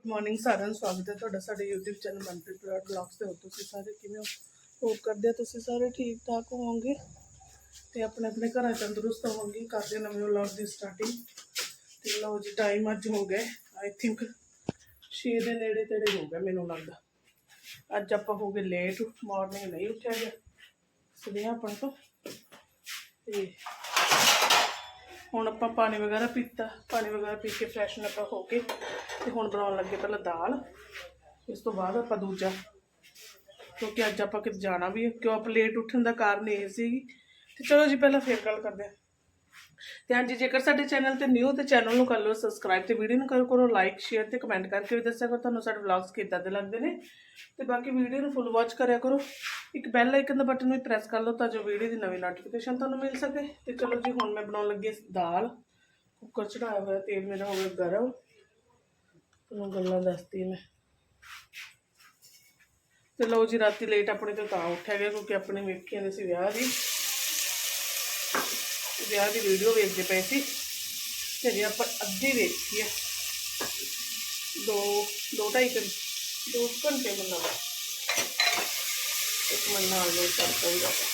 Good morning ਸਾਰਿਆਂ ਨੂੰ ਸਵਾਗਤ ਹੈ ਤੁਹਾਡਾ ਸਾਡੇ YouTube channel Manpreet Brar blogs ਤੇ। ਹੋ ਤੁਸੀਂ ਸਾਰੇ ਕਿਵੇਂ ਹੋ? ਹੋਪ ਕਰਦੇ ਆ ਤੁਸੀਂ ਸਾਰੇ ਠੀਕ ਠਾਕ ਹੋਵੋਗੇ? ਤੇ ਆਪਣੇ ਆਪਣੇ ਘਰਾਂ ਤੰਦਰੁਸਤ ਹੋਵੋਗੇ, ਕਰਦੇ ਨਵੇਂ ਵਲੌਗ ਦੀ ਸਟਾਰਟਿੰਗ ਤੇ ਲਓ ਜੀ ਟਾਈਮ ਅੱਜ ਹੋ ਗਿਆ ਆਈ ਥਿੰਕ 6 ਦੇ ਨੇੜੇ ਤੇੜੇ ਹੋ ਗਿਆ ਮੈਨੂੰ ਲੱਗਦਾ। ਅੱਜ ਆਪਾਂ ਹੋ ਗਏ ਲੇਟ ਮਾਰਨਿੰਗ ਨਹੀਂ ਉੱਠਿਆ ਗਿਆ। ਸਵੇਰ ਆਪਾਂ ਤੋਂ ਤੇ ਹੁਣ ਆਪਾਂ ਪਾਣੀ ਵਗੈਰਾ ਪੀਤਾ, ਪਾਣੀ ਵਗੈਰਾ ਪੀ ਕੇ ਫਰੈਸ਼ਨ ਆਪਾਂ ਹੋ ਕੇ ਤੇ ਹੁਣ ਬਣਾਉਣ ਲੱਗੇ ਪਹਿਲਾਂ ਦਾਲ। ਇਸ ਤੋਂ ਬਾਅਦ ਆਪਾਂ ਦੂਜਾ, ਕਿਉਂਕਿ ਅੱਜ ਆਪਾਂ ਕਿਤੇ ਜਾਣਾ ਵੀ ਹੈ, ਕਿਉਂ ਆਪਾਂ ਲੇਟ ਉੱਠਣ ਦਾ ਕਾਰਨ ਇਹ ਸੀ। ਤੇ ਚਲੋ ਜੀ, ਪਹਿਲਾਂ ਫੇਰ ਗੱਲ ਕਰਦੇ ਹਾਂ। ਤੇ ਹਾਂਜੀ, ਜੇਕਰ ਸਾਡੇ ਚੈਨਲ ਤੇ ਨਿਊ ਤੇ ਚੈਨਲ ਨੂੰ ਕਰ ਲਓ ਸਬਸਕ੍ਰਾਈਬ ਤੇ ਵੀਡੀਓ ਨੂੰ ਕਰੋ ਕਰੋ ਲਾਈਕ ਸ਼ੇਅਰ ਤੇ ਕਮੈਂਟ ਕਰਕੇ ਵੀ ਦੱਸਿਆ ਕਰੋ, ਤੁਹਾਨੂੰ ਸਾਡੇ ਵਲੌਗਸ ਕਿੱਦਾਂ ਦੇ ਲੱਗਦੇ ਨੇ। ਤੇ ਬਾਕੀ ਵੀਡੀਓ ਨੂੰ ਫੁੱਲ ਵਾਚ ਕਰਿਆ ਕਰੋ। ਇੱਕ ਬੈਲ ਆਈਕਨ ਦਾ ਬਟਨ ਵੀ ਪ੍ਰੈਸ ਕਰ ਲਓ ਤਾਂ ਜੋ ਵੀਡੀਓ ਦੀ ਨਵੀਂ ਨੋਟੀਫਿਕੇਸ਼ਨ ਤੁਹਾਨੂੰ ਮਿਲ ਸਕੇ। ਤੇ ਚਲੋ ਜੀ, ਹੁਣ ਮੈਂ ਬਣਾਉਣ ਲੱਗੀ ਹਾਂ ਦਾਲ। ਕੁੱਕਰ ਚੜਾਇਆ ਹੋਇਆ, ਤੇਲ ਮੇਰਾ ਹੋ ਗਿਆ ਗਰਮ। ਤੁਹਾਨੂੰ ਗੱਲਾਂ ਦੱਸਦੀ ਮੈਂ। ਤੇ ਲਓ ਜੀ, ਰਾਤੀ ਲੇਟ ਆਪਣੇ ਤੋਂ ਤਾਂ ਉੱਠਿਆ ਗਿਆ ਕਿਉਂਕਿ ਆਪਣੇ ਵੇਖਿਆ ਦੇ ਸੀ ਵਿਆਹ ਦੀ। ਵਿਆਹ ਦੀ ਵੀਡੀਓ ਵੇਖਦੇ ਪਏ ਸੀ। ਤੇ ਜੇ ਆਪਾਂ ਅੱਧੀ ਵੇਖੀ ਹੈ। ਦੋ ਦੋ ਢਾਈ ਘੰਟੇ ਦੋ ਘੰਟੇ ਮੰਨਾ ਇੱਕ ਮਿੰਟ ਨਾਲ ਲੋਡ ਕਰਤਾ ਵੀ ਆਪਾਂ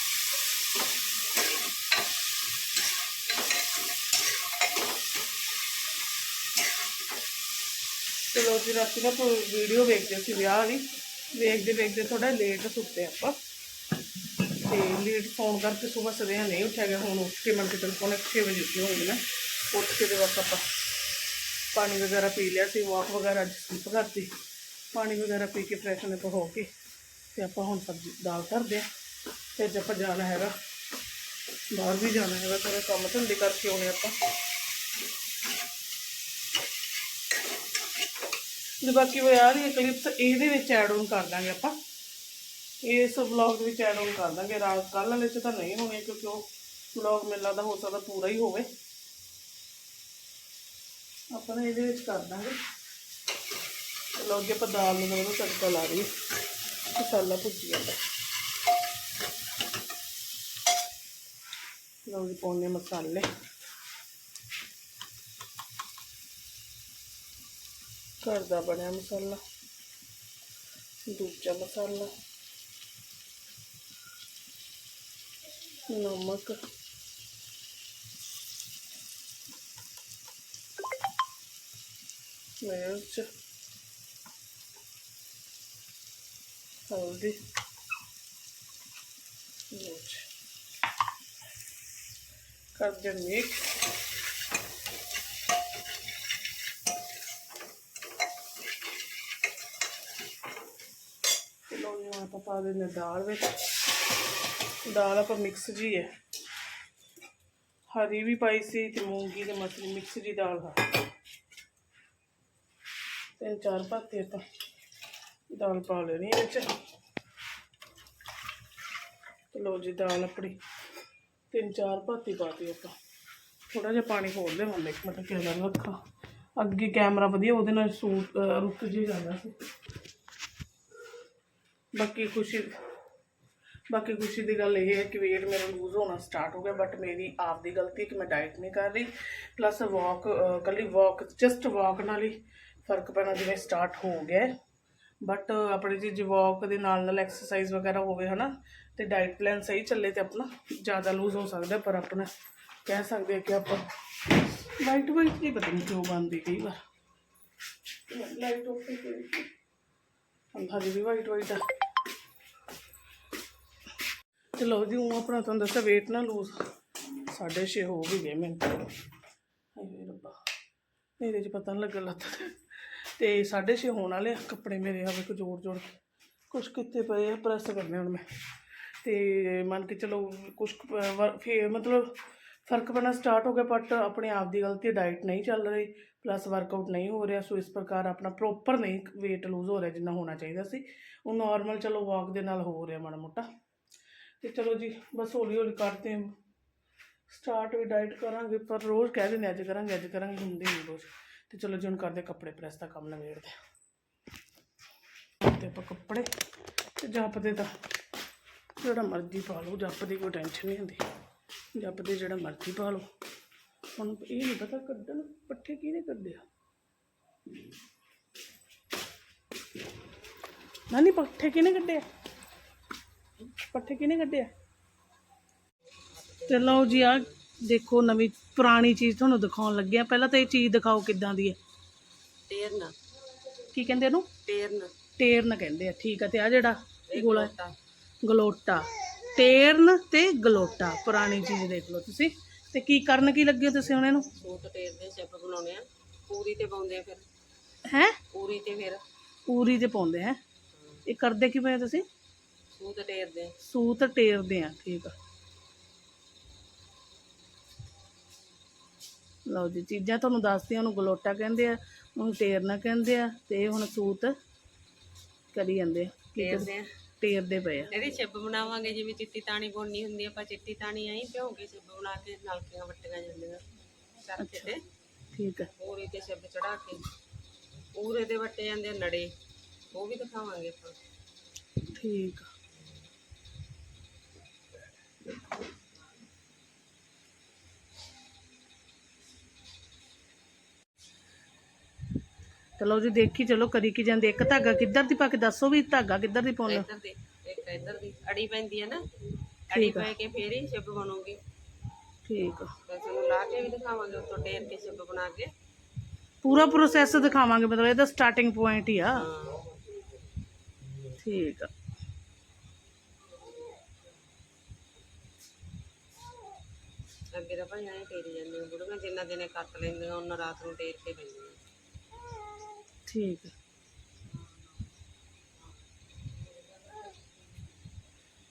ਚਲੋ ਜੀ ਰਾਤੀ ਨਾ ਵੀਡੀਓ ਵੇਖਦੇ ਸੀ ਵਿਆਹ ਦੀ ਵੇਖਦੇ ਵੇਖਦੇ ਥੋੜਾ ਲੇਟ ਸੁੱਤੇ ਆਪਾਂ। ਤੇ ਲੇਟ ਫੋਨ ਕਰਕੇ ਸਵੇਰ ਸਵੇਰ ਨਹੀਂ ਉੱਠਿਆ ਗਿਆ, ਹੁਣ ਉੱਠ ਕੇ ਮਨ ਕੇ ਟੈਲੀਫੋਨ 6 ਵਜੇ ਉੱਠੀ ਹੋਈ ਨਾ ਉੱਠ ਕੇ ਤੇ ਬਸ ਆਪਾਂ ਪਾਣੀ ਵਗੈਰਾ ਪੀ ਲਿਆ ਸੀ ਵਾਕ ਵਗੈਰਾ ਅੱਜ ਸਕਿਪ ਕਰਤੀ। ਪਾਣੀ ਵਗੈਰਾ ਪੀ ਕੇ ਫਰੈਸ਼ਨ ਅਪ ਹੋ ਕੇ ਤੇ ਆਪਾਂ ਹੁਣ ਸਬਜ਼ੀ, ਦਾਲ ਧਰਦੇ ਆ। ਫਿਰ ਜੇ ਆਪਾਂ ਜਾਣਾ ਹੈਗਾ, ਬਾਹਰ ਵੀ ਜਾਣਾ ਹੈਗਾ ਥੋੜਾ ਕੰਮ ਧੰਦੇ ਕਰਕੇ ਆਉਣੇ ਆਪਾਂ। ਤੇ ਬਾਕੀ ਉਹ ਯਾਰ ਇਹ ਕਲਿੱਪਸ ਇਹਦੇ ਵਿੱਚ ਐਡ ਆਨ ਕਰ ਦਾਂਗੇ ਆਪਾਂ। ਇਸ ਵਲੌਗ ਦੇ ਵਿੱਚ ਐਡ ਆਨ ਕਰ ਦਾਂਗੇ। ਰਾਤ ਕੱਲ੍ਹ ਵਾਲੇ ਚ ਤਾਂ ਨਹੀਂ ਹੋਣੇ, ਕਿਉਂਕਿ ਉਹ ਵਲੌਗ ਮੈਨੂੰ ਲੱਗਦਾ ਹੋ ਸਕਦਾ ਪੂਰਾ ਹੀ ਹੋਵੇ। ਆਪਾਂ ਨੇ ਇਹਦੇ ਵਿੱਚ ਕਰ ਦਾਂਗੇ। ਲਓ ਜੀ ਆਪਾਂ ਦਾਲ ਨੂੰ ਉਹਨੂੰ ਤੜਕਾ ਲਾ ਰਹੀ ਮਸਾਲਾ ਭੁੱਜੀ ਜਾਂਦਾ। ਲਓ ਜੀ ਪਾਉਣੇ ਮਸਾਲੇ। ਘਰ ਦਾ ਬਣਿਆ ਮਸਾਲਾ, ਦੂਜਾ ਮਸਾਲਾ, ਨਮਕ। ਮਿਰਚ। ਹਲਦੀ ਮਿਰਚ ਕਰਦੇ ਮਿਕਸ ਚਲੋ ਜੀ ਹੁਣ ਆਪਾਂ ਪਾ ਦਿੰਦੇ ਹਾਂ ਦਾਲ ਵਿੱਚ ਦਾਲ ਆਪਾਂ ਮਿਕਸ ਜੀ ਹੈ ਹਰੀ ਵੀ ਪਾਈ ਸੀ ਤੇ ਮੂੰਗੀ ਤੇ ਮਸਰੀ ਮਿਕਸ ਜੀ ਦਾਲ ਹੈ ਤਿੰਨ ਚਾਰ ਪਾਤੇ ਆਪਾਂ ਦਾਲ ਪਾ ਲੈਣੀ ਹੈ ਵਿੱਚ। ਚਲੋ ਜੀ ਦਾਲ ਆਪਣੀ। ਤਿੰਨ ਚਾਰ ਭਾਤੀ ਪਾਤੀ ਆਪਾਂ। ਥੋੜਾ ਜਿਹਾ ਪਾਣੀ ਹੋਰ ਦੇਵਾਂਗੇ ਇੱਕ ਮਿੰਟ ਕਿਹੜਾ ਰੱਖਾਂ। ਅੱਗੇ ਕੈਮਰਾ ਵਧੀਆ, ਉਹਦੇ ਨਾਲ ਸੂਟ ਰੁੱਕ ਰੁਕ ਜੀ ਜਾਂਦਾ ਸੀ। ਬਾਕੀ ਖੁਸ਼ੀ ਬਾਕੀ ਖੁਸ਼ੀ ਦੀ ਗੱਲ ਇਹ ਹੈ ਕਿ weight ਮੇਰਾ ਲੂਜ਼ ਹੋਣਾ ਸਟਾਰਟ ਹੋ ਗਿਆ ਬਟ ਮੇਰੀ ਆਪ ਦੀ ਗਲਤੀ ਹੈ ਕਿ ਮੈਂ ਡਾਈਟ ਨਹੀਂ ਕਰ ਰਹੀ। ਪਲੱਸ ਵਾਕ ਕੱਲੀ ਵਾਕ ਜਸਟ ਵਾਕ ਨਾਲ ਹੀ ਫ਼ਰਕ ਪੈਣਾ ਜਿਵੇਂ ਸਟਾਰਟ ਹੋ ਗਿਆ ਬਟ ਆਪਣੀ ਜੀ ਵਾਕ ਦੇ ਨਾਲ ਨਾਲ ਐਕਸਰਸਾਈਜ਼ ਵਗੈਰਾ ਹੋਵੇ ਹਨਾ ਤੇ ਡਾਈਟ ਪਲਾਨ ਸਹੀ ਚੱਲੇ ਤੇ ਆਪਣਾ ਜ਼ਿਆਦਾ ਲੂਜ਼ ਹੋ ਸਕਦਾ ਪਰ ਆਪਣਾ ਕਹਿ ਸਕਦੇ ਹਾਂ ਕਿ ਆਪਾਂ ਲਾਈਟ ਵਾਈਟ ਨਹੀਂ ਪਤਾ ਨਹੀਂ ਕਿਉਂ ਬਣਦੀ ਕਈ ਵਾਰ। ਲਾਈਟ ਆਫ ਹੀ ਅੰਧਾ ਜੀ ਵੀ ਵਾਈਟ ਵਾਈਟ ਆ। ਚਲੋ ਜੀ ਉਹ ਆਪਣਾ ਤੁਹਾਨੂੰ ਦੱਸਿਆ weight ਨਾ ਲੂਜ਼ ਸਾਢੇ ਛੇ ਹੋ ਵੀ ਗਏ ਮੈਨੂੰ ਹਾਏ ਰੱਬਾ ਮੇਰੇ 'ਚ ਪਤਾ ਨਹੀਂ ਲੱਗਾ ਲੱਤ ਤੇ। ਤੇ ਸਾਢੇ ਛੇ ਹੋਣ ਵਾਲੇ ਆ ਕੱਪੜੇ ਮੇਰੇ ਹਵੇ ਵੇਖੋ ਜੋੜ ਜੋੜ ਕੁਛ ਕਿੱਥੇ ਪਏ ਆ, ਪ੍ਰੈਸ ਕਰਨੇ ਹੁਣ ਮੈਂ। ਤੇ ਮੰਨ ਕੇ ਚਲੋ ਕੁਛ ਕੁ ਫੇਰ ਮਤਲਬ ਫ਼ਰਕ ਪੈਣਾ ਸਟਾਰਟ ਹੋ ਗਿਆ ਬਟ ਆਪਣੇ ਆਪ ਦੀ ਗਲਤੀ ਡਾਈਟ ਨਹੀਂ ਚੱਲ ਰਹੀ ਪਲੱਸ ਵਰਕਆਊਟ ਨਹੀਂ ਹੋ ਰਿਹਾ, ਸੋ ਇਸ ਪ੍ਰਕਾਰ ਆਪਣਾ ਪ੍ਰੋਪਰ ਨਹੀਂ weight ਲੂਜ਼ ਹੋ ਰਿਹਾ ਜਿੰਨਾ ਹੋਣਾ ਚਾਹੀਦਾ ਸੀ। ਉਹ ਨਾਰਮਲ ਚਲੋ ਵਾਕ ਦੇ ਨਾਲ ਹੋ ਰਿਹਾ ਮਾੜਾ ਮੋਟਾ। ਤੇ ਚਲੋ ਜੀ, ਬਸ ਹੌਲੀ ਹੌਲੀ ਕਰਦੇ ਹਾਂ। ਸਟਾਰਟ ਵੀ ਡਾਈਟ ਕਰਾਂਗੇ, ਪਰ ਰੋਜ਼ ਕਹਿ ਦਿੰਦੇ ਅੱਜ ਕਰਾਂਗੇ ਅੱਜ ਕਰਾਂਗੇ, ਹੁੰਦੀ ਨਹੀਂ ਰੋਜ਼ ਤੇ ਚਲੋ ਜੀ ਹੁਣ ਕਰਦੇ ਕੱਪੜੇ ਪ੍ਰੈਸ ਦਾ ਕੰਮ ਨਵੇੜਦੇ ਹਾਂ ਤੇ ਆਪਾਂ ਕੱਪੜੇ ਤੇ ਜੱਪਦੇ ਤਾਂ ਜਿਹੜਾ ਮਰਜ਼ੀ ਪਾ ਲਓ, ਜੱਪਦੀ ਕੋਈ ਟੈਨਸ਼ਨ ਨਹੀਂ ਹੁੰਦੀ। ਜੱਪਦੇ ਜਿਹੜਾ ਮਰਜ਼ੀ ਪਾ ਲਓ। ਹੁਣ ਇਹ ਨਹੀਂ ਪਤਾ ਕੱਢਣ ਪੱਠੇ ਕਿਹਨੇ ਕੱਢਿਆ ਨਾਨੀ, ਪੱਠੇ ਕਿਹਨੇ ਕੱਢੇ ਪੱਠੇ ਕਿਹਨੇ ਕੱਢਿਆ ਤੇ ਲਓ ਜੀ ਆ ਦੇਖੋ ਨਵੀਂ ਪੁਰਾਣੀ ਚੀਜ਼ ਤੁਹਾਨੂੰ ਦਿਖਾਉਣ ਲੱਗੇ ਆ। ਪਹਿਲਾਂ ਤਾਂ ਇਹ ਚੀਜ਼ ਦਿਖਾਓ ਕਿੱਦਾਂ ਦੀ ਹੈ। ਟੇਰਨ। ਕੀ ਕਹਿੰਦੇ ਇਹਨੂੰ? ਟੇਰਨ। ਟੇਰਨ ਕਹਿੰਦੇ ਆ। ਠੀਕ ਆ ਤੇ ਆ ਜਿਹੜਾ ਗੋਲਾ ਗਲੋਟਾ। ਟੇਰਨ ਤੇ ਗਲੋਟਾ ਪੁਰਾਣੀ ਚੀਜ਼ ਦੇਖ ਲਓ ਤੁਸੀਂ। ਤੇ ਕੀ ਕਰਨ ਕੀ ਲੱਗੇ ਹੋ ਤੁਸੀਂ ਹੁਣ ਇਹਨੂੰ? ਸੂਟ ਟੇਰਦੇ ਸ਼ਿਪ ਬਣਾਉਣੇ ਆ। ਪੂਰੀ ਤੇ ਪਾਉਂਦੇ ਆ ਫਿਰ। ਹੈ? ਪੂਰੀ ਤੇ ਫਿਰ। ਪੂਰੀ ਤੇ ਪਾਉਂਦੇ ਹੈ ਇਹ ਕਰਦੇ ਕਿਵੇਂ ਆ ਤੁਸੀਂ? ਸੂਟ ਟੇਰਦੇ ਆ। ਸੂਤ ਟੇਰਦੇ ਆ ਠੀਕ ਆ। ਲਓ ਜੀ ਚੀਜ਼ਾਂ ਤੁਹਾਨੂੰ ਦੱਸਦੇ ਉਹਨੂੰ ਗਲੋਟਾ ਕਹਿੰਦੇ ਆ ਉਹਨੂੰ ਟੇਰਨਾ ਕਹਿੰਦੇ ਆ ਤੇ ਇਹ ਹੁਣ ਸੂਤ ਕਰੀ ਜਾਂਦੇ ਆ। ਕੀ ਆ। ਟੇਰਦੇ ਪਏ ਆ। ਇਹਦੀ ਛਿੱਬ ਬਣਾਵਾਂਗੇ ਜਿਵੇਂ ਚਿੱਟੀ ਤਾਣੀ ਬੁਣਨੀ ਹੁੰਦੀ ਆ ਆਪਾਂ ਚਿੱਟੀ ਤਾਣੀ ਆਈ ਭਿਉਂ ਕੇ ਛਿੱਬ ਬਣਾ ਕੇ ਨਲਕੀਆਂ ਵੱਟੀਆਂ ਜਾਂਦੀਆਂ। ਚਰਖੇ ਤੇ ਠੀਕ ਆ। ਪੂਰੀ ਤੇ ਛਿੱਬ ਚੜਾ ਕੇ ਪੂਰੇ ਦੇ ਵੱਟੇ ਜਾਂਦੇ ਆ ਨੜੇ। ਉਹ ਵੀ ਦਿਖਾਵਾਂਗੇ ਆਪਾਂ। ਠੀਕ ਆ। ਚਲੋ ਜੀ ਦੇਖੀ ਚਲੋ ਕਰੀ ਕੀ ਜਾਂਦੇ ਇੱਕ ਧਾਗਾ ਕਿੱਧਰ ਦੀ ਪਾ ਕੇ ਦੱਸੋ ਵੀ ਧਾਗਾ ਕਿੱਧਰ ਦੀ ਪਾਉਣਾ? ਇੱਧਰ ਦੀ ਇੱਕ ਇੱਧਰ ਦੀ ਅੜੀ ਪੈਂਦੀ ਹੈ ਨਾ। ਅੜੀ ਪੈ ਕੇ ਫੇਰ ਹੀ ਛਿੱਬ ਬਣੂਗੀ। ਠੀਕ ਆ। ਫਿਰ ਤੁਹਾਨੂੰ ਲਾ ਕੇ ਵੀ ਦਿਖਾਵਾਂਗੇ ਉੱਤੋਂ ਟੇਰ ਕੇ ਛਿੱਬ ਬਣਾ ਕੇ। ਪੂਰਾ ਪ੍ਰੋਸੈਸ ਦਿਖਾਵਾਂਗੇ ਮਤਲਬ ਇਹਦਾ ਸਟਾਰਟਿੰਗ ਪੁਆਇੰਟ ਹੀ ਆ। ਹਾਂ। ਠੀਕ ਆ। ਅੱਗੇ ਤਾਂ ਭਾਈ ਐਂ ਟੇਰੀ ਜਾਂਦੀਆਂ ਬੁੜੀਆਂ ਜਿੰਨਾ ਦਿਨੇ ਕੱਟ ਲੈਂਦੀਆਂ ਉਹਨਾਂ ਰਾਤ ਨੂੰ ਟੇਰ ਕੇ ਪੈਂਦੀਆਂ। ਠੀਕ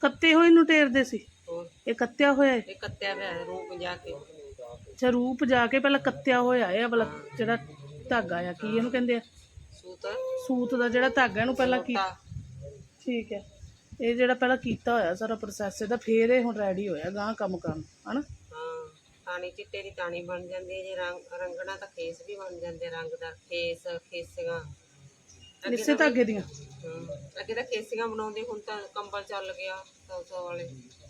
ਕੱਤੇ ਹੋਏ ਨੂੰ ਟੇਰਦੇ ਸੀ। ਹੋਰ? ਇਹ ਕੱਤਿਆ ਹੋਇਆ ਹੈ। ਇਹ ਕੱਤਿਆ ਹੋਇਆ ਰੂਪ ਜਾ ਕੇ। ਅੱਛਾ ਰੂਪ ਜਾ ਕੇ ਪਹਿਲਾਂ ਕੱਤਿਆ ਹੋਇਆ ਹੈ ਵਾਲਾ ਜਿਹੜਾ ਧਾਗਾ ਆ ਕੀ ਇਹਨੂੰ ਕਹਿੰਦੇ ਆ? ਸੂਤ? ਸੂਤ ਦਾ ਜਿਹੜਾ ਧਾਗਾ ਇਹਨੂੰ ਪਹਿਲਾਂ ਕੀ ਠੀਕ ਹੈ। ਇਹ ਜਿਹੜਾ ਪਹਿਲਾਂ ਕੀਤਾ ਹੋਇਆ ਸਾਰਾ ਪ੍ਰੋਸੈਸ ਇਹਦਾ ਫੇਰ ਇਹ ਹੁਣ ਰੈਡੀ ਹੋਇਆ ਗਾਂ ਕੰਮ ਕਰਨ ਹਨਾ? ਤਾਣੀ ਚਿੱਟੇ ਦੀ ਤਾਣੀ ਬਣ ਜਾਂਦੀ ਹੈ ਜੇ ਰੰਗ ਰੰਗਣਾ ਤਾਂ ਖੇਸ ਵੀ ਬਣ ਜਾਂਦੇ ਰੰਗਦਾਰ ਖੇਸ ਖੇਸੀਆਂ। ਇਸੇ ਧਾਗੇ ਦੀਆਂ। ਹਮ, ਅੱਗੇ ਤਾਂ ਖੇਸੀਆਂ ਬਣਾਉਂਦੇ ਹੁਣ ਤਾਂ ਕੰਬਲ ਚੱਲ ਗਿਆ ਸੌ ਸੌ ਵਾਲੇ।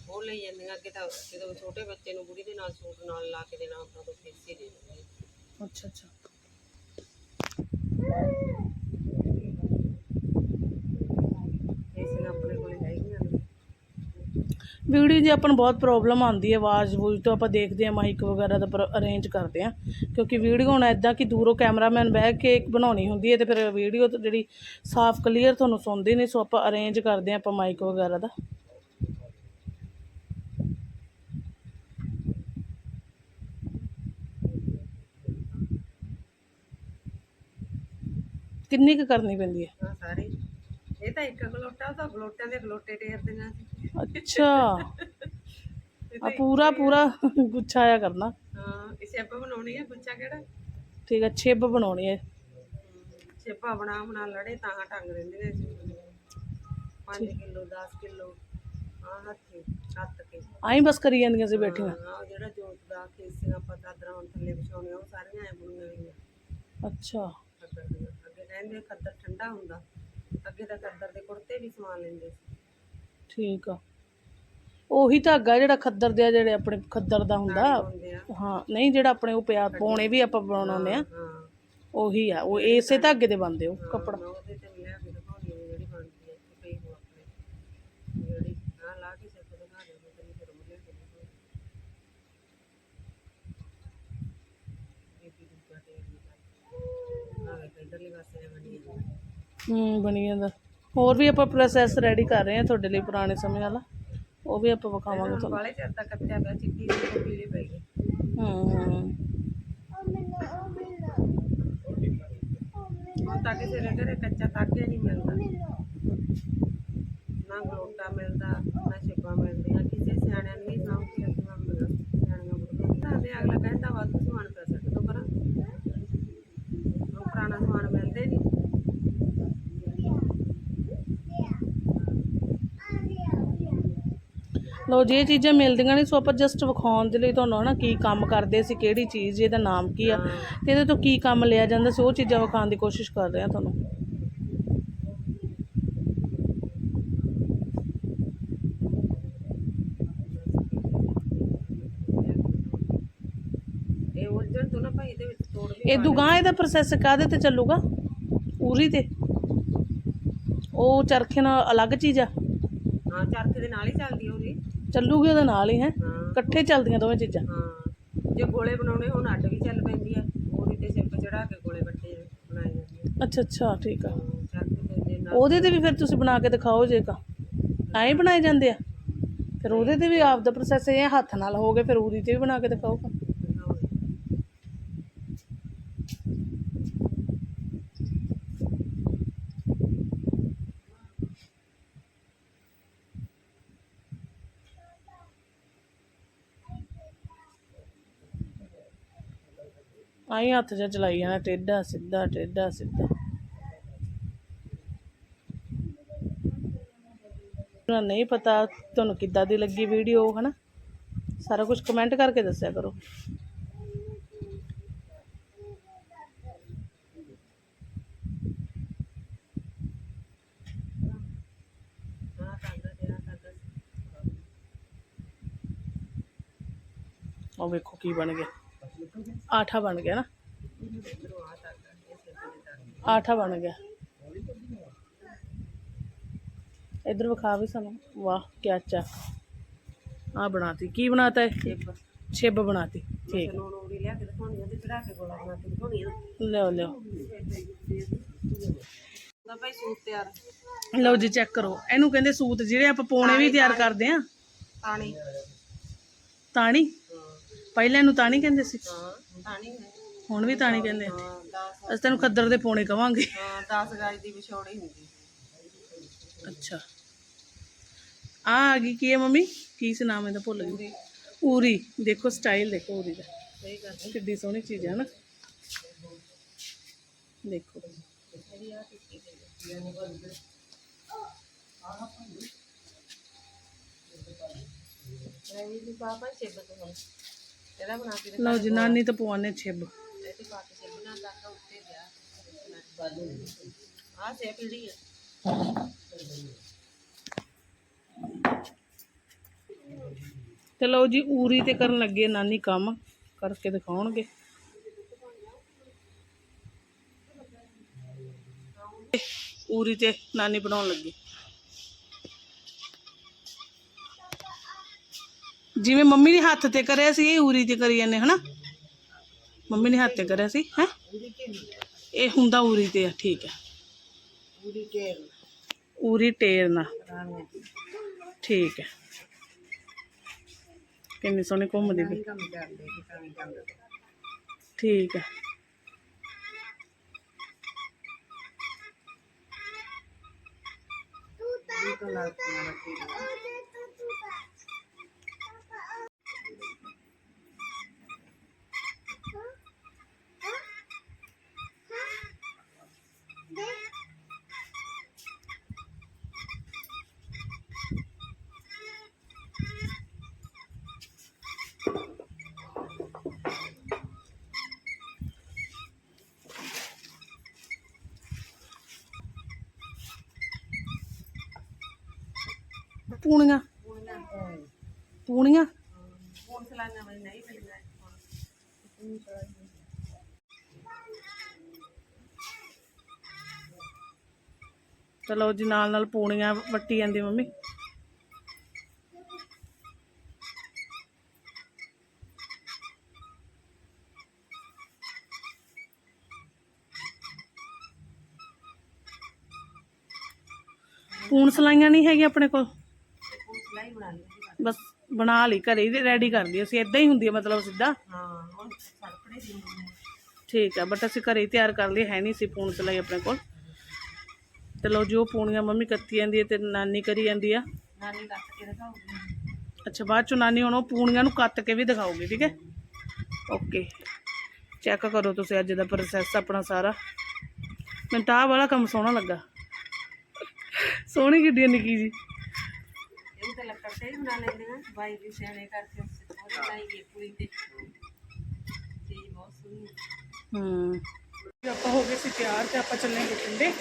ਉਹ ਲਈ ਜਾਂਦੀਆਂ ਅੱਗੇ ਤਾਂ ਜਦੋਂ ਛੋਟੇ ਬੱਚੇ ਨੂੰ ਬੁੜੀ ਦੇ ਨਾਲ ਸੂਟ ਨਾਲ ਲਾ ਕੇ ਦੇਣਾ ਹੁੰਦਾ ਤਾਂ ਖੇਸੀ ਦੇ ਦਿੰਦੇ ਅੱਛਾ ਅੱਛਾ ਖੇਸੀਆਂ ਆਪਣੇ ਕੋਲ ਹੈਗੀਆਂ ਨੇ ਵੀਡੀਓ ਦੀ ਆਪਾਂ ਨੂੰ ਬਹੁਤ ਪ੍ਰੋਬਲਮ ਆਉਂਦੀ ਹੈ, ਆਵਾਜ਼ ਵੂਜ ਤੋਂ ਆਪਾਂ ਦੇਖਦੇ ਹਾਂ ਮਾਈਕ ਵਗੈਰਾ ਦਾ ਅਰੇਂਜ ਕਰਦੇ ਹਾਂ, ਕਿਉਂਕਿ ਵੀਡੀਓ ਹੁਣ ਐਦਾਂ ਕਿ ਦੂਰੋਂ ਕੈਮਰਾਮੈਨ ਬਹਿ ਕੇ ਬਣਾਉਣੀ ਹੁੰਦੀ ਹੈ ਤੇ ਫਿਰ ਵੀਡੀਓ ਜਿਹੜੀ ਸਾਫ਼ ਕਲੀਅਰ ਤੁਹਾਨੂੰ ਸੁਣਦੀ ਨਹੀਂ ਸੋ ਆਪਾਂ ਅਰੇਂਜ ਕਰਦੇ ਹਾਂ ਆਪਾਂ ਮਾਈਕ ਵਗੈਰਾ ਦਾ। ਕਿੰਨੀ ਕੁ ਕਰਨੀ ਪੈਂਦੀ ਹੈ, ਸਾਰੇ। ਇਹ ਤਾਂ ਇੱਕ ਗਲੋਟਾ ਤਾਂ ਗਲੋਟਿਆਂ ਦੇ ਗਲੋਟੇ ਟੇਰਦੀਆਂ ਸੀ ਅੱਛਾ। ਆ ਪੂਰਾ ਪੂਰਾ ਗੁੱਛਾ ਆਇਆ ਕਰਨਾ। ਹਾਂ ਇਸੇ ਆਪਾਂ ਬਣਾਉਣੀ ਹੈ ਗੁੱਚਾ ਕਿਹੜਾ? ਠੀਕ ਹੈ ਛਿੱਬ ਬਣਾਉਣੀ ਹੈ ਛੇਪਾ ਬਣਾ ਬਣਾ ਲੜੇ ਤਾਂ ਟੰਗ ਦਿੰਦੀਆਂ ਸੀ 5 ਕਿਲੋ 10 ਕਿਲੋ ਆ ਹੱਥੀ ਹੱਥ ਕੇ। ਆਈ ਬਸ ਕਰੀ ਜਾਂਦੀਆਂ ਸੀ ਬੈਠੀਆਂ। ਹਾਂ ਜਿਹੜਾ ਜੋਤ ਦਾ ਖੇਸੀਆਂ ਆਪਾਂ ਚਾਦਰਾਂ ਹੁਣ ਥੱਲੇ ਵਿਛਾਉਣੀਆਂ ਉਹ ਸਾਰੀਆਂ ਐ ਬਣੀਆਂ ਹੋਈਆਂ। ਅੱਛਾ। ਖੱਦਰ ਦੀਆਂ ਅੱਗੇ ਕਹਿੰਦੇ ਖੱਦਰ ਠੰਡਾ ਹੁੰਦਾ। ਅੱਗੇ ਤਾਂ ਖੱਦਰ ਦੇ ਕੁੜਤੇ ਵੀ ਸਵਾ ਲੈਂਦੇ ਸੀ। ਠੀਕ ਆ। ਉਹੀ ਧਾਗਾ ਜਿਹੜਾ ਖੱਦਰ ਦੇ ਆ ਜਿਹੜੇ ਆਪਣੇ ਖੱਦਰ ਦਾ ਹੁੰਦਾ। ਹੁੰਦੇ ਆ। ਹਾਂ ਨਹੀਂ ਜਿਹੜਾ ਆਪਣੇ ਉਹ ਪਿਆ ਪੌਣੇ ਵੀ ਆਪਾਂ ਬਣਾਉਂਦੇ ਆ। ਹਾਂ ਉਹੀ ਆ ਉਹ ਇਸੇ ਧਾਗੇ ਦੇ ਬਣਦੇ ਉਹ ਕੱਪੜਾ। ਮੈਂ ਉਹਦੇ ਤੇ ਲਿਆ ਕੇ ਦਿਖਾਉਣੀ ਆ ਜਿਹੜੀ ਬਣਦੀ ਹੈ ਇੱਥੇ ਪਈ ਹੋ ਆਪਣੇ ਜਿਹੜੀ ਆ ਲਾ ਕੇ ਸਿਰ ਤੇ ਦਿਖਾ ਦੇ ਤੈਨੂੰ ਫਿਰ ਉਹ ਲਿਆ ਕੇ ਦਿਖਾਉਣੀ ਬੀਬੀ ਦੂਜਾ ਤੇ ਆ ਵੇ ਇਧਰਲੇ ਪਾਸੇ ਬਣੀ ਹੈ ਹੂੰ ਬਣੀ ਜਾਂਦਾ ਹੋਰ ਵੀ ਆਪਾਂ ਪ੍ਰੋਸੈਸ ਰੈਡੀ ਕਰ ਰਹੇ ਆ ਤੁਹਾਡੇ ਲਈ ਪੁਰਾਣੇ ਸਮੇਂ ਵਾਲਾ। ਉਹ ਵੀ ਆਪਾਂ ਵਿਖਾਵਾਂਗੇ ਤੁਹਾਨੂੰ। ਵਾਲੇ ਚਿਰ ਤੱਕ ਕੱਚਾ ਪਿਆ ਚਿੱਟੀ ਦੀ ਪੀਲੀ ਪਈ ਗਈ ਹੂੰ ਹੂੰ। ਹੁਣ ਤਾਂ ਕਿਸੇ ਦੇ ਘਰੇ ਕੱਚਾ ਤਾਗੇ ਨਹੀਂ ਮਿਲਦਾ। ਨਾ ਗਲੋਟਾ ਮਿਲਦਾ ਨਾ ਛਿੱਪਾਂ ਮਿਲਦੀਆਂ। ਕਿਸੇ ਸਿਆਣਿਆਂ ਨੂੰ ਨਹੀਂ ਸਾਂਭ ਕੇ ਰੱਖਣਾ ਹੁੰਦਾ ਸਿਆਣੀਆਂ ਬੁੜੀਆਂ ਤਾਂ ਅਗਲਾ ਕਹਿੰਦਾ ਵਾਧੂ ਸਮਾਨ ਪੈਸਾ ਕਿਤੋਂ ਕਰਾਂ। ਹੁਣ ਪੁਰਾਣਾ ਸਮਾਨ ਮਿਲਦੇ ਨਹੀਂ ਲੋ ਜੀ ਇਹ ਚੀਜ਼ਾਂ ਮਿਲਦੀਆਂ ਨਹੀਂ ਸੋ ਆਪਾਂ ਜਸਟ ਵਿਖਾਉਣ ਦੇ ਲਈ ਤੁਹਾਨੂੰ ਹਨਾ ਕੀ ਕੰਮ ਕਰਦੇ ਸੀ ਕਿਹੜੀ ਚੀਜ਼ ਇਹਦਾ ਨਾਮ ਕੀ ਆ ਤੇ ਇਹਦੇ ਤੋਂ ਕੀ ਕੰਮ ਲਿਆ ਜਾਂਦਾ ਸੀ ਉਹ ਚੀਜ਼ਾਂ ਵਿਖਾਉਣ ਦੀ ਕੋਸ਼ਿਸ਼ ਕਰ ਰਹੇ ਆ ਤੁਹਾਨੂੰ। ਇਹ ਉਲਝਣ ਤੋਂ ਨਾ ਭਾਈ ਇਹਦੇ ਵਿੱਚ ਤੋੜ ਵੀ ਇਹ ਦੁਗਾਂ ਇਹਦਾ ਪ੍ਰੋਸੈਸ ਕਾਹਦੇ ਤੇ ਚੱਲੂਗਾ? ਉਰੀ ਤੇ। ਉਹ ਚਰਖੇ ਨਾਲ ਅਲੱਗ ਚੀਜ਼ ਆ। ਹਾਂ ਚਰਖੇ ਦੇ ਨਾਲ ਹੀ ਚੱਲਦੀ ਚੱਲੂਗੀ ਉਹਦੇ ਨਾਲ ਹੀ ਹੈ। ਹਾਂ। ਇਕੱਠੇ ਚੱਲਦੀਆਂ ਦੋਵੇਂ ਚੀਜ਼ਾਂ। ਹਾਂ। ਜੇ ਗੋਲੇ ਬਣਾਉਣੇ ਹੋਣ ਅੱਡ ਵੀ ਚੱਲ ਪੈਂਦੀ ਆ। ਉਹਦੀ ਤੇ ਸਿੱਪ ਚੜਾ ਕੇ ਗੋਲੇ ਵੱਟੇ ਬਣਾਏ ਜਾਂਦੇ ਆ। ਅੱਛਾ ਅੱਛਾ ਠੀਕ ਆ। ਹਾਂ, ਚਰਖੇ ਤੇ ਜੇ ਨਾਲ। ਉਹਦੇ ਤੇ ਵੀ ਫਿਰ ਤੁਸੀਂ ਬਣਾ ਕੇ ਦਿਖਾਓ ਜੇਗਾ ਐਂ ਹੀ ਬਣਾਏ ਜਾਂਦੇ ਆ। ਫਿਰ ਉਹਦੇ ਤੇ ਵੀ ਆਪ ਦਾ ਪ੍ਰੋਸੈਸ ਇਹ ਆ, ਹੱਥ ਨਾਲ ਹੋ ਗਏ ਫਿਰ ਉਹਦੀ ਤੇ ਵੀ ਬਣਾ ਕੇ ਦਿਖਾਓ ਆਈ ਹੱਥ ਜਿਹਾ ਚਲਾਈ ਜਾਣਾ ਟੇਢਾ, ਸਿੱਧਾ ਟੇਢਾ, ਸਿੱਧਾ। ਤੁਹਾਨੂੰ ਨਹੀਂ ਪਤਾ ਤੁਹਾਨੂੰ ਕਿੱਦਾਂ ਦੀ ਲੱਗੀ ਵੀਡੀਓ ਹਨਾ? ਸਾਰਾ ਕੁਝ ਕਮੈਂਟ ਕਰਕੇ ਦੱਸਿਆ ਕਰੋ। ਉਹ ਵੇਖੋ ਕੀ ਬਣ ਗਿਆ। ਆਠਾ ਬਣ ਗਿਆ ਨਾ। ਆਠਾ ਬਣ ਗਿਆ। ਇਧਰ ਵਿਖਾ ਵੀ ਸਾਨੂੰ। ਵਾਹ ਕੀ ਅੱਛਾ ਆ ਬਣਾਤੀ। ਕੀ ਬਣਾਤਾ ਹੈ ਛਿੱਬ। ਬਣਾਤੀ। ਠੀਕ। ਲਿਓ ਲਿਓ ਲਓ ਜੀ ਚੈੱਕ ਕਰੋ। ਇਹਨੂੰ ਕਹਿੰਦੇ ਸੂਤ ਜਿਹੜੇ ਆਪਾਂ ਪੌਣੇ ਵੀ ਤਿਆਰ ਕਰਦੇ ਆ। ਤਾਣੀ ਤਾਣੀ? ਪਹਿਲਾਂ ਇਹਨੂੰ ਤਾਣੀ ਕਹਿੰਦੇ ਸੀ। ਹਾਂ ਹੁਣ ਵੀ ਤਾਣੀ ਕਹਿੰਦੇ ਹਾਂ 10 ਅਸੀਂ ਤੈਨੂੰ ਖੱਦਰ ਦੇ ਪੌਣੇ ਕਵਾਂਗੇ। ਹਾਂ 10 ਗਾਜ ਦੀ ਵਿਛੋੜੀ ਹੁੰਦੀ। ਅੱਛਾ। ਆ ਆ ਗਈ ਕੀ ਹੈ ਮੰਮੀ? ਕੀ ਸੀ ਨਾਮ ਇਹਦਾ? ਭੁੱਲ ਗਈ। ਉਰੀ ਦੇਖੋ ਸਟਾਈਲ ਦੇਖੋ ਉਰੀ ਦਾ। ਸਹੀ ਗੱਲ ਹੈ। ਕਿੱਡੀ ਸੋਹਣੀ ਚੀਜ਼ ਹੈ ਨਾ। ਦੇਖੋ। ਰਵੀ ਦੀ ਪਾਪਾ ਸਿੱਬ ਤੋਂ ਹੁਣ ਇਹਦਾ ਬਣਾ ਕੇ ਲਓ ਜੀ ਨਾਨੀ ਤਾਂ ਪਵਾਨੇ ਛਿੱਬ। ਤੇ ਤੇ ਪਾ ਕੇ ਸਿੱਬ ਨਾਲ ਦਾਗਾ ਉੱਤੇ ਗਿਆ ਆ। ਤੇ ਲਓ ਜੀ ਉਰੀ ਤੇ ਕਰਨ ਲੱਗੇ ਨਾਨੀ ਕੰਮ ਕਰਕੇ ਦਿਖਾਉਣਗੇ। ਉਰੀ ਤੇ ਨਾਨੀ ਬਣਾਉਣ ਲੱਗੀ। ਜਿਵੇਂ ਮੰਮੀ ਨੇ ਹੱਥ ਤੇ ਕਰਿਆ ਸੀ ਇਹ ਉਰੀ ਤੇ ਕਰੀ ਜਾਂਦੇ ਹਨਾ ਮੰਮੀ ਨੇ ਹੱਥ ਤੇ ਕਰਿਆ ਸੀ ਹੈ ਇਹ ਹੁੰਦਾ ਉਰੀ ਤੇ ਆ ਠੀਕ ਹੈ ਪੂਰੀ ਟੇਲ ਉਰੀ ਟੇਰਨਾ ਰਾਣੀਆਂ ਦੀ ਠੀਕ ਹੈ ਕਿੰਨੀ ਸੋਹਣੀ ਘੁੰਮਦੀ ਵੀ ਕੰਮ ਕਰਦੇ ਕਿ ਤਾਂ ਕੰਮ ਠੀਕ ਹੈ ਇਹ ਤੋਂ ਲੱਗਦੀਆਂ ਮੱਟੀ ਪੂਣੀਆਂ? ਪੂਣੀਆਂ? ਚਲੋ ਜੀ, ਨਾਲ ਨਾਲ ਪੂਣੀਆਂ ਵੱਟੀ ਜਾਂਦੀ ਮੰਮੀ। ਪੂਣ ਸਲਾਈਆਂ ਨਹੀਂ ਹੈਗੀ ਆਪਣੇ ਕੋਲ ਹੁਣ ਸਲਾਈ ਬਣਾ ਲਈ ਬਸ ਬਣਾ ਲਈ, ਘਰੇ ਹੀ ਰੈਡੀ ਕਰ ਲਈ ਅਸੀਂ ਇਦਾਂ ਹੀ ਹੁੰਦੀ ਹੈ ਮਤਲਬ ਸਿੱਧਾ। ਹਾਂ ਹੁਣ ਸੜਪੜੇ ਦੀ ਠੀਕ ਹੈ ਬਟ ਅਸੀਂ ਘਰੇ ਹੀ ਤਿਆਰ ਕਰ ਲਈ ਹੈ ਨਹੀਂ ਸੀ ਪੂਣ ਸਲਾਈ ਆਪਣੇ ਕੋਲ। ਤੇ ਲਓ ਉਹ ਪੂਣੀਆਂ ਮੰਮੀ ਕੱਤੀ ਜਾਂਦੀ ਹੈ ਤੇ ਨਾਨੀ ਕਰੀ ਜਾਂਦੀ ਆ। ਨਾਨੀ ਕੱਟ ਕੇ ਦਿਖਾਉਗੀ ਅੱਛਾ, ਬਾਅਦ ਚੋਂ ਨਾਨੀ ਹੁਣ ਉਹ ਪੂਣੀਆਂ ਨੂੰ ਕੱਤ ਕੇ ਵੀ ਦਿਖਾਉਗੀ ਠੀਕ ਹੈ? ਓਕੇ। ਚੈੱਕ ਕਰੋ ਤੁਸੀਂ ਅੱਜ ਦਾ ਪ੍ਰੋਸੈਸ ਆਪਣਾ ਸਾਰਾ। ਮੈਨੂੰ ਤਾਂ ਆਹ ਵਾਲਾ ਕੰਮ ਸੋਹਣਾ ਲੱਗਾ। ਸੋਹਣੀ ਕਿੱਡੀ ਨਿੱਕੀ ਜੀ। ਤੇ ਹੀ ਬਣਾ ਲੈਂਦੇ ਆ। ਬਾਈ ਵੀ ਸਿਆਣੇ ਕਰਕੇ ਉਹ ਲਾਈਏ ਪੂਰੀ ਤੇ। ਚੀਜ਼ ਬਹੁਤ ਸੋਹਣੀ ਹੈ। ਹੂੰ। ਆਪਾਂ ਹੋ ਗਏ ਸੀ ਤਿਆਰ ਤੇ ਆਪਾਂ ਚੱਲੇ ਬਠਿੰਡੇ।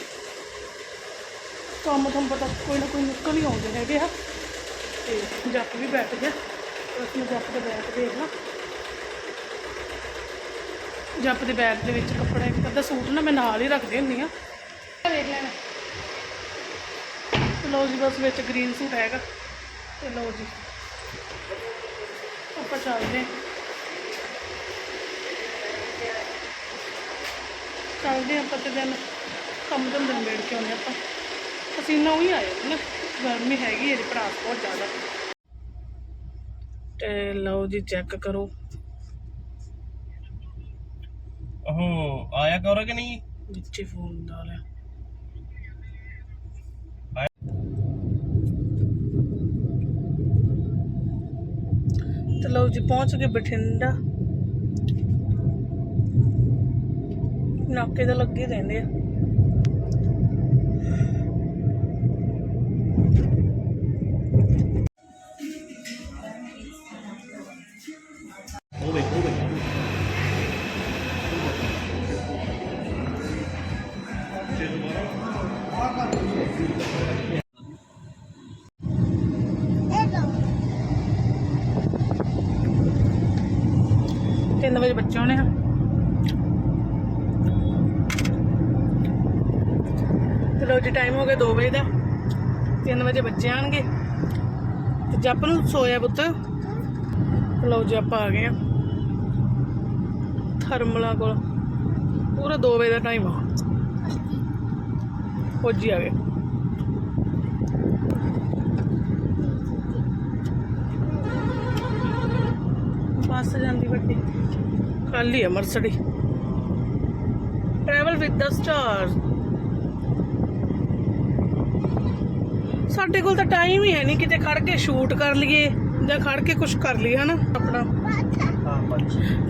ਕੰਮ ਤੁਹਾਨੂੰ ਪਤਾ ਕੋਈ ਨਾ ਕੋਈ ਨਿਕਲ ਹੀ ਆਉਂਦੇ ਹੈਗੇ ਆ। ਤੇ ਜੱਪ ਵੀ ਬੈਠ ਗਿਆ। ਉਸ ਨੂੰ ਜੱਪ ਦੇ ਬੈਗ ਦੇਖ ਲਾ। ਜੱਪ ਦੇ ਬੈਗ ਦੇ ਵਿੱਚ ਕੱਪੜਾ ਇੱਕ ਅੱਧਾ ਸੂਟ ਨਾ ਮੈਂ ਨਾਲ ਹੀ ਰੱਖਦੀ ਹੁੰਦੀ ਆ ਵੇਖ ਲੈਣਾ। ਜੀ ਬਸ ਵਿੱਚ ਗ੍ਰੀਨ ਸੂਟ ਹੈਗਾ। ਤੇ ਲਓ ਜੀ। ਆਪਾਂ ਚੱਲਦੇ ਚੱਲਦੇ ਆਪਾਂ ਤੇ ਦਿਨ ਕੰਮ ਧੰਦੇ ਨਿਬੇੜ ਕੇ ਆਉਂਦੇ ਆਪਾਂ। ਪਸੀਨਾ ਉਹੀ ਆਇਆ ਨਾ ਗਰਮੀ ਹੈਗੀ ਜੀ ਭੜਾਸ ਬਹੁਤ ਜ਼ਿਆਦਾ। ਤੇ ਲਓ ਜੀ ਚੈੱਕ ਕਰੋ। ਉਹ ਆਇਆ ਕਰੋ ਕਿ ਨਹੀਂ? ਵਿੱਚੇ ਫੋਨ ਦਾ ਲੈ ਲਓ ਜੀ ਪਹੁੰਚ ਗਏ ਬਠਿੰਡਾ। ਨਾਕੇ ਤਾਂ ਲੱਗੇ ਰਹਿੰਦੇ ਆ। ਤੇ ਲਓ ਜੀ ਟਾਈਮ ਹੋ ਗਿਆ 2 ਵਜੇ ਦਾ। 3 ਵਜੇ ਬੱਚੇ ਆਣਗੇ ਤੇ ਜੱਪ ਨੂੰ ਸੋਇਆ ਪੁੱਤ। ਤੇ ਲਓ ਜੀ, ਆਪਾਂ ਆ ਗਏ ਆ। ਥਰਮਲਾ ਕੋਲ। ਪੂਰਾ 2 ਵਜੇ ਦਾ ਟਾਈਮ ਆ। ਫੌਜੀ ਆ ਗਏ। ਬੱਸ ਜਾਂਦੀ ਵੱਡੀ। ਖਾਲੀ ਆ Mercedes. Travel with the star ਸਾਡੇ ਕੋਲ ਤਾਂ ਟਾਈਮ ਹੀ ਹੈ ਨਹੀਂ ਕਿਤੇ ਖੜ ਕੇ ਸ਼ੂਟ ਕਰ ਲਈਏ ਜਾਂ ਖੜ ਕੇ ਕੁਝ ਕਰ ਲਈਏ ਹਨਾ? ਆਪਣਾ।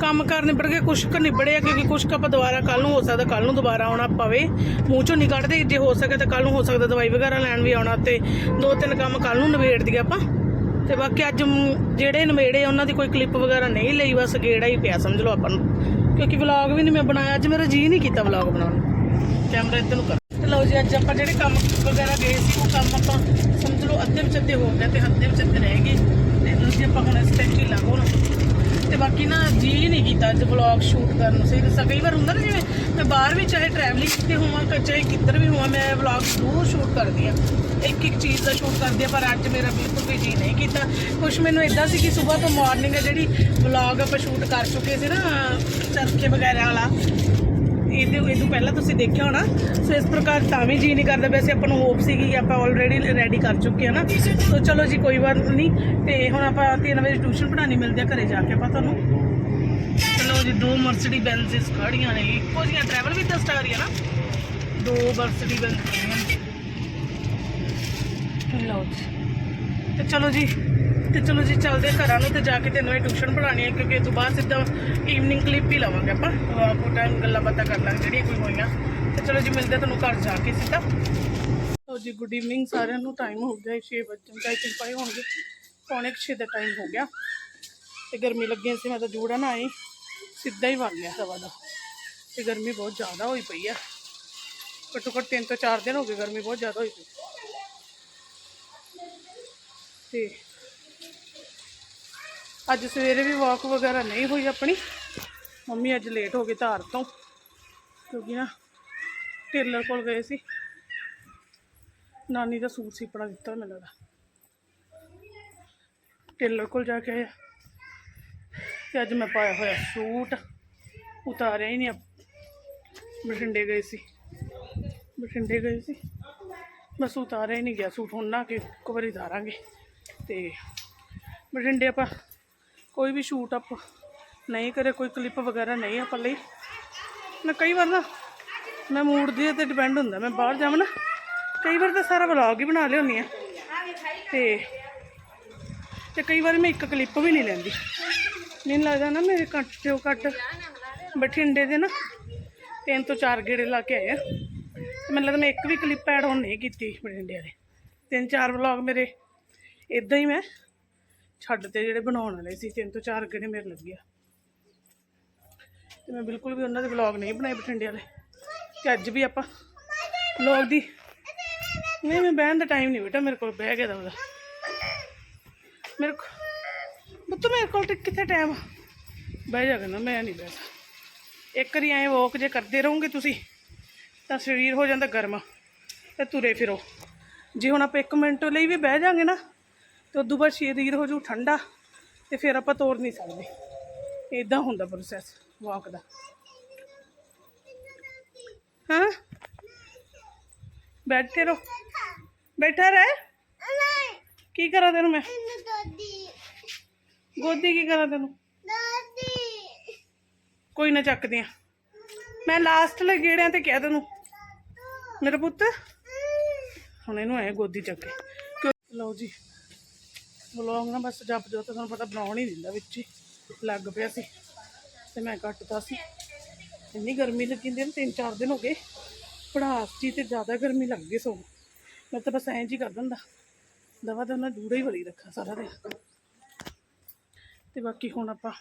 ਕੰਮ ਕਰਨੇ ਪੜ ਕੇ ਕੁਛ ਕੁ ਨਿਬੜਿਆ ਕਿਉਂਕਿ ਕੁਛ ਕੁ ਆਪਾਂ ਦੁਬਾਰਾ ਕੱਲ ਨੂੰ ਹੋ ਸਕਦਾ ਕੱਲ ਨੂੰ ਦੁਬਾਰਾ ਆਉਣਾ ਪਵੇ। ਮੂੰਹ ਚੋਂ ਨਹੀਂ ਕੱਢਦੇ ਜੇ ਹੋ ਸਕੇ ਤਾਂ ਕੱਲ ਨੂੰ ਹੋ ਸਕਦਾ ਦਵਾਈ ਵਗੈਰਾ ਲੈਣ ਵੀ ਆਉਣਾ ਤੇ ਦੋ ਤਿੰਨ ਕੰਮ ਕੱਲ ਨੂੰ ਨਿਬੇੜ ਦਈਏ ਆਪਾਂ। ਤੇ ਬਾਕੀ ਅੱਜ ਜਿਹੜੇ ਨਿਬੇੜੇ ਉਹਨਾਂ ਦੀ ਕੋਈ ਕਲਿੱਪ ਵਗੈਰਾ ਨਹੀਂ ਲਈ ਬਸ ਗੇੜਾ ਹੀ ਪਿਆ ਸਮਝ ਲਓ ਆਪਾਂ ਨੂੰ। ਕਿਉਂਕਿ ਵਲੌਗ ਵੀ ਨਹੀਂ ਮੈਂ ਬਣਾਇਆ ਅੱਜ ਮੇਰਾ ਜੀ ਨਹੀਂ ਕੀਤਾ ਵਲੌਗ ਬਣਾਉਣ ਕੈਮਰਾ ਇੱਧਰ ਨੂੰ ਕਰ। ਤੇ ਅੱਜ ਆਪਾਂ ਜਿਹੜੇ ਕੰਮ ਵਗੈਰਾ ਗਏ ਸੀ, ਉਹ ਕੰਮ ਆਪਾਂ ਸਮਝ ਲਓ ਅੱਧੇ ਵਿੱਚ ਅੱਧੇ ਹੋ ਗਏ ਤੇ ਅੱਧੇ ਵਿੱਚ ਅੱਧੇ ਰਹਿ ਗਏ। ਤੇ ਦੂਜੀ ਆਪਾਂ ਹੁਣ ਸਟੈਚੀ ਲਾਗੋ ਨਾ ਤੇ ਬਾਕੀ ਨਾ ਜੀ ਨਹੀਂ ਕੀਤਾ ਅੱਜ ਵਲੌਗ ਸ਼ੂਟ ਕਰਨ ਨੂੰ। ਸਹੀ ਦੱਸਾਂ, ਕਈ ਵਾਰ ਹੁੰਦਾ ਨਾ ਜਿਵੇਂ ਮੈਂ ਬਾਹਰ ਵੀ ਚਾਹੇ ਟਰੈਵਲਿੰਗ ਕਿਤੇ ਹੋਵਾਂ ਚਾਹੇ ਕਿੱਧਰ ਵੀ ਹੋਵਾਂ, ਮੈਂ ਵਲੌਗ ਜ਼ਰੂਰ ਸ਼ੂਟ ਕਰਦੀ ਆ ਇੱਕ ਇੱਕ ਚੀਜ਼ ਦਾ ਸ਼ੂਟ ਕਰਦੀ ਆ ਪਰ ਅੱਜ ਮੇਰਾ ਬਿਲਕੁਲ ਵੀ ਜੀ ਨਹੀਂ ਕੀਤਾ। ਕੁਛ ਮੈਨੂੰ ਇਦਾਂ ਸੀ ਕਿ ਸਵੇਰ ਤੋਂ ਮਾਰਨਿੰਗ ਹੈ ਜਿਹੜੀ ਵਲੌਗ ਆਪਾਂ ਸ਼ੂਟ ਕਰ ਚੁੱਕੇ ਸੀ ਨਾ, ਚਰਖੇ ਵਗੈਰਾ ਵਾਲਾ। ਇਹਦੇ ਇਹ ਤੋਂ ਪਹਿਲਾਂ ਤੁਸੀਂ ਦੇਖਿਆ ਹੋਣਾ, ਸੋ ਇਸ ਪ੍ਰਕਾਰ ਤਾਂ ਵੀ ਜੀ ਨਹੀਂ ਕਰਦਾ ਵੈਸੇ ਆਪਾਂ ਨੂੰ ਹੋਪ ਸੀਗੀ ਕਿ ਆਪਾਂ ਆਲਰੇਡੀ ਰੈਡੀ ਕਰ ਚੁੱਕੇ ਹਾਂ ਨਾ। ਸੋ ਚਲੋ ਜੀ, ਕੋਈ ਵਾਰ ਨਹੀਂ, ਤੇ ਹੁਣ ਆਪਾਂ 3 ਵਜੇ ਟਿਊਸ਼ਨ ਪੜਾਣੀ ਮਿਲਦੇ ਆ, ਘਰੇ ਜਾ ਕੇ ਆਪਾਂ ਤੁਹਾਨੂੰ। ਚਲੋ ਜੀ, ਦੋ ਮਰਸਡੀ ਬੈਂਸਿਸ ਖੜੀਆਂ ਨੇ, ਇੱਕੋ ਜੀਆਂ ਟਰੈਵਲ ਵੀ ਤਾਂ ਸਟਾਰ ਹੀ ਆ ਨਾ। ਦੋ ਮਰਸਡੀ ਬੈਂਸ ਖੜੀਆਂ ਲਓ ਜੀ। ਤੇ ਚਲੋ ਜੀ ਤੇ ਚਲੋ ਜੀ, ਚੱਲਦੇ ਘਰਾਂ ਨੂੰ ਤੇ ਜਾ ਕੇ ਤੈਨੂੰ ਇਹ ਟਿਊਸ਼ਨ ਪੜਾਣੀ ਹੈ ਕਿਉਂਕਿ ਇਹ ਤੋਂ ਬਾਅਦ ਸਿੱਧਾ ਈਵਨਿੰਗ ਕਲਿੱਪ ਹੀ ਲਵਾਂਗੇ ਆਪਾਂ। ਕੋਈ ਟਾਈਮ ਗੱਲਾਂ ਬਾਤਾਂ ਕਰ ਲਾਂਗੇ, ਜਿਹੜੀਆਂ ਕੋਈ ਹੋਈਆਂ। ਤੇ ਚਲੋ ਜੀ, ਮਿਲਦੇ ਹਾਂ ਤੁਹਾਨੂੰ ਘਰ ਜਾ ਕੇ ਸਿੱਧਾ। ਲਓ ਜੀ ਗੁੱਡ ਈਵਨਿੰਗ ਸਾਰਿਆਂ ਨੂੰ ਟਾਈਮ ਹੋ ਗਿਆ 6 ਵਜੇ ਚਾਹੇ ਤਿੰਨ ਪਏ ਹੋਣਗੇ। ਪੌਣੇ 6 ਦਾ ਟਾਈਮ ਹੋ ਗਿਆ। ਤੇ ਗਰਮੀ ਲੱਗੀ ਸੀ, ਮੈਂ ਤਾਂ ਜੂੜਾ ਨਾ ਆਈ ਸਿੱਧਾ ਹੀ ਵਗ ਗਿਆ ਸਵਾ ਦਾ। ਤੇ ਗਰਮੀ ਬਹੁਤ ਜ਼ਿਆਦਾ ਹੋਈ ਪਈ ਆ। ਘੱਟੋ ਘੱਟ ਤਿੰਨ ਤੋਂ ਚਾਰ ਦਿਨ ਹੋ ਗਏ ਗਰਮੀ ਬਹੁਤ ਜ਼ਿਆਦਾ ਹੋਈ ਪਈ। ਤੇ ਅੱਜ ਸਵੇਰੇ ਵੀ ਵਾਕ ਵਗੈਰਾ ਨਹੀਂ ਹੋਈ ਆਪਣੀ। ਮੰਮੀ ਅੱਜ ਲੇਟ ਹੋ ਗਈ ਧਾਰ ਤੋਂ, ਕਿਉਂਕਿ ਨਾ ਟੇਲਰ ਕੋਲ ਗਏ ਸੀ। ਨਾਨੀ ਦਾ ਸੂਟ ਸੀਪੜਾ ਦਿੱਤਾ ਮੈਨੂੰ ਲੱਗਦਾ ਟੇਲਰ ਕੋਲ ਜਾ ਕੇ ਆਇਆ ਤੇ ਅੱਜ ਮੈਂ ਪਾਇਆ ਹੋਇਆ ਸੂਟ, ਉਤਾਰਿਆ ਹੀ ਨਹੀਂ ਅਬ- ਬਠਿੰਡੇ ਗਏ ਸੀ। ਬਠਿੰਡੇ ਗਏ ਸੀ। ਬਸ ਉਤਾਰਿਆ ਹੀ ਨਹੀਂ ਗਿਆ ਸੂਟ, ਹੁਣ ਨਾ ਕਿ ਇੱਕ ਵਾਰੀ ਉਤਾਰਾਂਗੇ। ਤੇ ਬਠਿੰਡੇ ਆਪਾਂ ਕੋਈ ਵੀ ਸ਼ੂਟ ਅਪ ਨਹੀਂ ਕਰੇ, ਕੋਈ ਕਲਿੱਪ ਵਗੈਰਾ ਨਹੀਂ ਆਪਾਂ ਲਈ। ਮੈਂ ਕਈ ਵਾਰ ਨਾ, ਮੈਂ ਮੂਡ ਦੇ ਤੇ ਡਿਪੈਂਡ ਹੁੰਦਾ, ਮੈਂ ਬਾਹਰ ਜਾਵਾਂ ਨਾ, ਕਈ ਵਾਰ ਤਾਂ ਸਾਰਾ ਵਲੌਗ ਹੀ ਬਣਾ ਲਿਆਉਂਦੀ ਆ ਤੇ ਤੇ ਕਈ ਵਾਰ ਮੈਂ ਇੱਕ ਕਲਿੱਪ ਵੀ ਨਹੀਂ ਲੈਂਦੀ। ਮੈਨੂੰ ਲੱਗਦਾ ਨਾ ਮੇਰੇ ਘੱਟ ਤੋਂ ਘੱਟ ਬਠਿੰਡੇ ਦੇ ਨਾ ਤਿੰਨ ਤੋਂ ਚਾਰ ਗੇੜੇ ਲਾ ਕੇ ਆਏ ਆ। ਮੈਨੂੰ ਲੱਗਦਾ ਮੈਂ ਇੱਕ ਵੀ ਕਲਿੱਪ ਐਡ ਹੁਣ ਨਹੀਂ ਕੀਤੀ ਬਠਿੰਡੇ ਦੇ ਤਿੰਨ ਚਾਰ ਵਲੌਗ ਮੇਰੇ ਇਦਾਂ ਹੀ ਮੈਂ ਛੱਡ ਤੇ ਜਿਹੜੇ ਬਣਾਉਣ ਵਾਲੇ ਸੀ, ਤਿੰਨ ਤੋਂ ਚਾਰ ਗੇੜੇ ਮੇਰੇ ਲੱਗਿਆ ਤੇ ਮੈਂ ਬਿਲਕੁਲ ਵੀ ਉਹਨਾਂ ਦੇ ਵਲੌਗ ਨਹੀਂ ਬਣਾਏ ਬਠਿੰਡੇ ਵਾਲੇ। ਤੇ ਅੱਜ ਵੀ ਆਪਾਂ ਵਲੌਗ ਦੀ ਨਹੀਂ, ਮੈਂ ਬਹਿਣ ਦਾ ਟਾਈਮ ਨਹੀਂ ਬੇਟਾ, ਮੇਰੇ ਕੋਲ ਬਹਿ ਗਿਆ ਦਾ ਉਹਦਾ। ਮੇਰੇ ਕੋਲ ਬੁੱਤ ਮੇਰੇ ਕੋਲ ਤੇ ਕਿੱਥੇ ਟਾਈਮ ਬਹਿ ਜਾ ਕਹਿੰਦਾ, ਮੈਂ ਨਹੀਂ ਬਹਿਦਾ ਇੱਕ ਵਾਰੀ ਐਂ ਵਾਕ ਜੇ ਕਰਦੇ ਰਹੋਗੇ ਤੁਸੀਂ, ਤਾਂ ਸਰੀਰ ਹੋ ਜਾਂਦਾ ਗਰਮ। ਤੇ ਤੁਰੇ ਫਿਰੋ। ਜੇ ਹੁਣ ਆਪਾਂ 1 ਮਿੰਟ ਲਈ ਵੀ ਬਹਿ ਜਾਾਂਗੇ ਨਾ ਤੇ ਉਦੋਂ ਬਾਅਦ ਸਰੀਰ ਹੋ ਜੂ ਠੰਡਾ ਤੇ ਫਿਰ ਆਪਾਂ ਤੋੜ ਨਹੀਂ ਸਕਦੇ। ਇਦਾਂ ਹੁੰਦਾ ਪ੍ਰੋਸੈਸ ਵਾਕ ਦਾ। ਹਾਂ? ਬੈਠੇ ਰਹੋ। ਬੈਠਾ ਰਹਿ। ਕੀ ਕਰਾਂ ਤੈਨੂੰ ਮੈਂ? ਗੋਦੀ ਕੀ ਕਰਾਂ ਤੈਨੂੰ? ਕੋਈ ਨਾ ਚੱਕਦੇ ਆ। ਮੈਂ ਲਾਸਟ ਲੈ ਗੇੜਿਆਂ ਤੇ ਕਿਹਾ ਤੈਨੂੰ। ਮੇਰਾ ਪੁੱਤ। ਹੁਣ ਇਹਨੂੰ ਐ ਗੋਦੀ ਚੱਕ ਲਓ ਜੀ। ਵਲੋਗ ਨਾ ਬਸ ਜੱਪ ਜੋ ਤੁਹਾਨੂੰ ਪਤਾ ਬਣਾਉਣ ਹੀ ਦਿੰਦਾ ਵਿੱਚ ਹੀ। ਲੱਗ ਪਿਆ ਸੀ ਤੇ ਮੈਂ ਕੱਟਦਾ ਸੀ। ਇੰਨੀ ਗਰਮੀ ਲੱਗੀ ਜਾਂਦੀ ਤਿੰਨ ਚਾਰ ਦਿਨ ਹੋ ਗਏ। ਪੜਾਸ ਜੀ ਤੇ ਜ਼ਿਆਦਾ ਗਰਮੀ ਲੱਗ ਗਈ ਸੋ ਮੈਂ ਤਾਂ ਬਸ ਐਂ ਜੀ ਕਰ ਦਿੰਦਾ ਦਵਾ ਤਾਂ ਉਹਨਾਂ ਜੂੜਾ ਹੀ ਵਲੀ ਰੱਖਾ ਸਾਰਾ ਦਿਨ। ਤੇ ਬਾਕੀ ਹੁਣ ਆਪਾਂ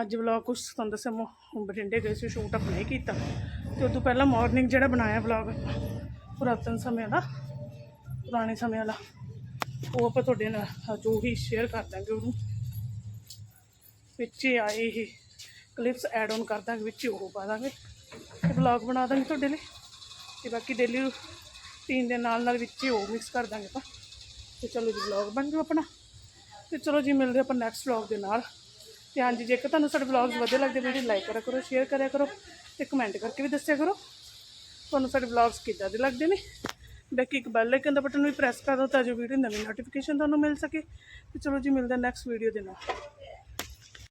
ਅੱਜ ਵਲੌਗ ਕੁਛ ਤੁਹਾਨੂੰ ਦੱਸਿਆ ਮੈਂ ਬਠਿੰਡੇ ਗਏ ਸੀ, ਸ਼ੂਟ ਆਪਣਾ ਹੀ ਕੀਤਾ। ਤੇ ਉਦੋਂ ਪਹਿਲਾਂ ਮਾਰਨਿੰਗ ਜਿਹੜਾ ਬਣਾਇਆ ਵਲੌਗ ਪੁਰਾਤਨ ਸਮੇਂ ਦਾ, ਪੁਰਾਣੇ ਸਮੇਂ ਵਾਲਾ। ਉਹ ਆਪਾਂ ਤੁਹਾਡੇ ਨਾਲ ਜੋ ਹੀ ਸ਼ੇਅਰ ਕਰ ਦਾਂਗੇ ਉਹਨੂੰ। ਵਿੱਚ ਆਏ ਇਹ ਕਲਿੱਪਸ ਐਡ ਆਨ ਕਰ ਦਾਂਗੇ, ਵਿੱਚ ਉਹ ਪਾ ਦਾਂਗੇ। ਤੇ ਵਲੌਗ ਬਣਾ ਦਾਂਗੇ ਤੁਹਾਡੇ ਲਈ। ਤੇ ਬਾਕੀ ਡੇਲੀ ਰੂਟੀਨ ਦੇ ਨਾਲ ਨਾਲ ਵਿੱਚ ਉਹ ਮਿਕਸ ਕਰ ਦਾਂਗੇ ਆਪਾਂ। ਤੇ ਚਲੋ ਜੀ ਵਲੌਗ ਬਣ ਜਾਓ ਆਪਣਾ। ਤੇ ਚਲੋ ਜੀ, ਮਿਲਦੇ ਆਪਾਂ ਨੈਕਸਟ ਵਲੌਗ ਦੇ ਨਾਲ। ਤੇ ਹਾਂਜੀ, ਜੇਕਰ ਤੁਹਾਨੂੰ ਸਾਡੇ ਵਲੌਗਸ ਵਧੀਆ ਲੱਗਦੇ, ਵੀਡੀਓ ਲਾਈਕ ਕਰਿਆ ਕਰੋ ਸ਼ੇਅਰ ਕਰਿਆ ਕਰੋ, ਤੇ ਕਮੈਂਟ ਕਰਕੇ ਵੀ ਦੱਸਿਆ ਕਰੋ। ਤੁਹਾਨੂੰ ਸਾਡੇ ਵਲੌਗਸ ਕਿੱਦਾਂ ਦੇ ਲੱਗਦੇ ਨੇ? ਬਾਕੀ ਇੱਕ ਬੈਲ ਆਈਕਨ ਦਾ ਬਟਨ ਵੀ ਪ੍ਰੈਸ ਕਰ ਦਿਓ ਤਾਂ ਜੋ ਵੀਡੀਓ ਨਵੀਂ ਨੋਟੀਫਿਕੇਸ਼ਨ ਤੁਹਾਨੂੰ ਮਿਲ ਸਕੇ। ਤੇ ਚਲੋ ਜੀ, ਮਿਲਦੇ ਨੈਕਸਟ ਵੀਡੀਓ ਦੇ ਨਾਲ।